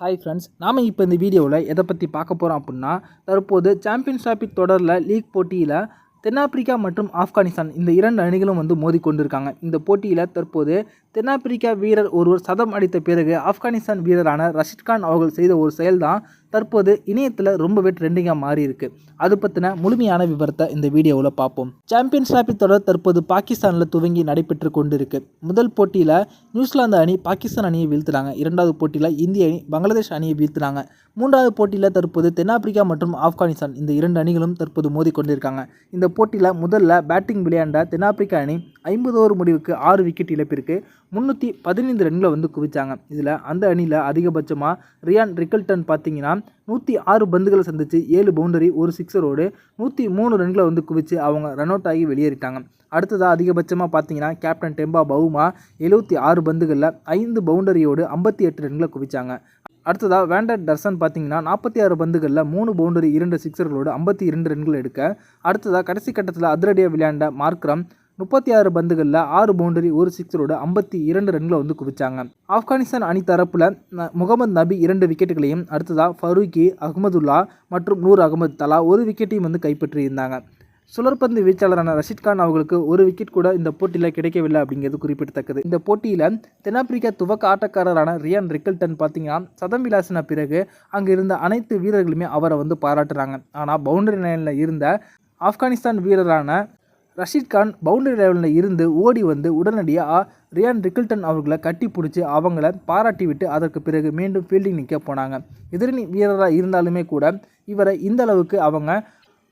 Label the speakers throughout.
Speaker 1: Hi friends நாம் இப்போ இந்த வீடியோவில் எதை பற்றி பார்க்க போகிறோம் அப்படின்னா தற்போது சாம்பியன்ஸ் டிராபி தொடரில் லீக் போட்டியில் தென்னாப்பிரிக்கா மற்றும் ஆப்கானிஸ்தான் இந்த இரண்டு அணிகளும் வந்து மோதி கொண்டிருக்காங்க இந்த போட்டியில் தற்போது தென்னாப்பிரிக்கா வீரர் ஒருவர் சதம் அடித்த பிறகு ஆப்கானிஸ்தான் வீரரான ரஷித் கான் அவர்கள் செய்த ஒரு செயல்தான் தற்போது இணையத்தில் ரொம்பவே ட்ரெண்டிங்காக மாறி இருக்கு அது பற்றின முழுமையான விவரத்தை இந்த வீடியோவில் பார்ப்போம். சாம்பியன்ஸ் டிராபி தொடர் தற்போது பாகிஸ்தானில் துவங்கி நடைபெற்று கொண்டிருக்கு. முதல் போட்டியில் நியூசிலாந்து அணி பாகிஸ்தான் அணியை வீழ்த்தினாங்க. இரண்டாவது போட்டியில் இந்திய அணி பங்களாதேஷ் அணியை வீழ்த்தினாங்க. மூன்றாவது போட்டியில் தற்போது தென்னாப்பிரிக்கா மற்றும் ஆப்கானிஸ்தான் இந்த இரண்டு அணிகளும் தற்போது மோதி கொண்டிருக்காங்க இந்த போட்டியில் முதல்ல பேட்டிங் விளையாண்ட தென்னாப்பிரிக்கா அணி ஐம்பது ஓவர் முடிவுக்கு ஆறு விக்கெட் இழப்பிற்கு. முந்நூற்றி பதினைந்து ரன்களை வந்து குவிச்சாங்க. இதில் அந்த அணியில் அதிகபட்சமாக ரியான் ரிக்கல்டன் பார்த்தீங்கன்னா நூற்றி ஆறு பந்துகளை சந்தித்து ஏழு பவுண்டரி ஒரு சிக்ஸரோடு நூற்றி மூணு ரன்களை வந்து குவித்து அவங்க ரன் அவுட் ஆகி வெளியேறிட்டாங்க. அடுத்ததாக அதிகபட்சமாக பார்த்தீங்கன்னா கேப்டன் டெம்பா பவுமா எழுபத்தி ஆறு பந்துகளில் ஐந்து பவுண்டரியோடு ஐம்பத்தி எட்டு ரன்களை குவிச்சாங்க. அடுத்ததாக வேண்டர் டர்சன் பார்த்தீங்கன்னா நாற்பத்தி ஆறு பந்துகளில் மூணு பவுண்டரி இரண்டு சிக்ஸர்களோடு ஐம்பத்தி இரண்டு ரன்கள் எடுக்க அடுத்ததாக கடைசி கட்டத்தில் அதிரடியாக விளையாண்ட மார்க்ரம் முப்பத்தி ஆறு பந்துகளில் ஆறு பவுண்டரி ஒரு சிக்ஸரோட ஐம்பத்தி இரண்டு ரன்களை வந்து குவிச்சாங்க. ஆப்கானிஸ்தான் அணி தரப்பில் முகமது நபி இரண்டு விக்கெட்டுகளையும் அடுத்ததாக ஃபரூக்கி அகமதுல்லா மற்றும் நூர் அகமது தலா ஒரு விக்கெட்டையும் வந்து கைப்பற்றியிருந்தாங்க. சுழற்பந்து வீச்சாளரான ரஷித் கான் அவர்களுக்கு ஒரு விக்கெட் கூட இந்த போட்டியில் கிடைக்கவில்லை அப்படிங்கிறது குறிப்பிடத்தக்கது. இந்த போட்டியில் தென்னாப்பிரிக்கா துவக்க ஆட்டக்காரரான ரியான் ரிக்கல்டன் பார்த்தீங்கன்னா சதம் விளாசின பிறகு அங்கே இருந்த அனைத்து வீரர்களுமே அவரை வந்து பாராட்டுறாங்க. ஆனால் பவுண்டரி லைனில் இருந்த ஆப்கானிஸ்தான் வீரரான ரஷீத் கான் பவுண்டரி லெவலில் இருந்து ஓடி வந்து உடனடியாக ரியான் ரிக்கில்டன் அவர்களை கட்டி பிடிச்சி அவங்கள பாராட்டி விட்டு அதற்கு பிறகு மீண்டும் ஃபீல்டிங் நிற்க போனாங்க. எதிரணி வீரராக இருந்தாலுமே கூட இவரை இந்த அளவுக்கு அவங்க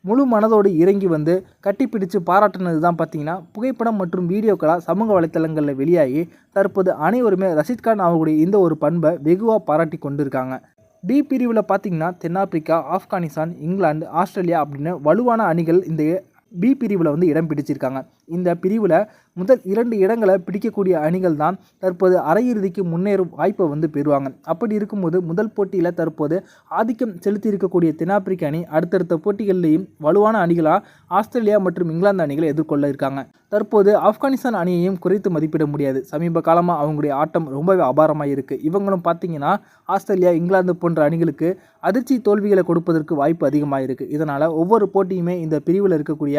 Speaker 1: முழு மனதோடு இறங்கி வந்து கட்டிப்பிடித்து பாராட்டினது தான் பார்த்தீங்கன்னா புகைப்படம் மற்றும் வீடியோக்களாக சமூக வலைத்தளங்களில் வெளியாகி தற்போது அனைவருமே ரஷித் கான் அவர்களுடைய இந்த ஒரு பண்பை வெகுவாக பாராட்டி கொண்டிருக்காங்க. டி பிரிவில் பார்த்தீங்கன்னா தென்னாப்பிரிக்கா ஆப்கானிஸ்தான் இங்கிலாந்து ஆஸ்திரேலியா அப்படின்னு வலுவான அணிகள் இந்த பி பிரிவில் வந்து இடம் பிடிச்சிருக்காங்க. இந்த பிரிவில் முதல் இரண்டு இடங்களை பிடிக்கக்கூடிய அணிகள் தான் தற்போது அரையிறுதிக்கு முன்னேறும் வாய்ப்பை வந்து பெறுவாங்க. அப்படி இருக்கும்போது முதல் போட்டியில் தற்போது ஆதிக்கம் செலுத்தி இருக்கக்கூடிய தென்னாப்பிரிக்க அணி அடுத்தடுத்த போட்டிகள்லேயும் வலுவான அணிகளாக ஆஸ்திரேலியா மற்றும் இங்கிலாந்து அணிகளை எதிர்கொள்ள இருக்காங்க. தற்போது ஆப்கானிஸ்தான் அணியையும் குறைத்து மதிப்பிட முடியாது. சமீப காலமாக அவங்களுடைய ஆட்டம் ரொம்பவே அபாரமாக இருக்குது இவங்களும் பார்த்தீங்கன்னா ஆஸ்திரேலியா இங்கிலாந்து போன்ற அணிகளுக்கு அதிர்ச்சி தோல்விகளை கொடுப்பதற்கு வாய்ப்பு அதிகமாக இருக்குது இதனால் ஒவ்வொரு போட்டியுமே இந்த பிரிவில் இருக்கக்கூடிய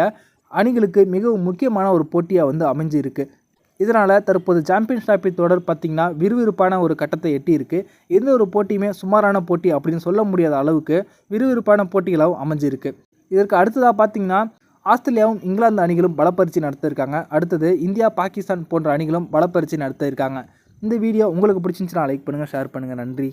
Speaker 1: அணிகளுக்கு மிகவும் முக்கியமான ஒரு போட்டியாக வந்து அமைஞ்சிருக்கு. இதனால் தற்போது சாம்பியன்ஸ் டிராஃபி தொடர் பார்த்திங்கன்னா விறுவிறுப்பான ஒரு கட்டத்தை எட்டியிருக்கு. எந்த ஒரு போட்டியுமே சுமாரான போட்டி அப்படின்னு சொல்ல முடியாத அளவுக்கு விறுவிறுப்பான போட்டிகளாகவும் அமைஞ்சிருக்கு. இதற்கு அடுத்ததாக பார்த்திங்கன்னா ஆஸ்திரேலியாவும் இங்கிலாந்து அணிகளும் பலப்பரிச்சு நடத்திருக்காங்க அடுத்தது இந்தியா பாகிஸ்தான் போன்ற அணிகளும் பலப்பரிச்சு நடத்தியிருக்காங்க. இந்த வீடியோ உங்களுக்கு பிடிச்சிருந்துச்சுன்னா லைக் பண்ணுங்கள் ஷேர் பண்ணுங்கள் நன்றி.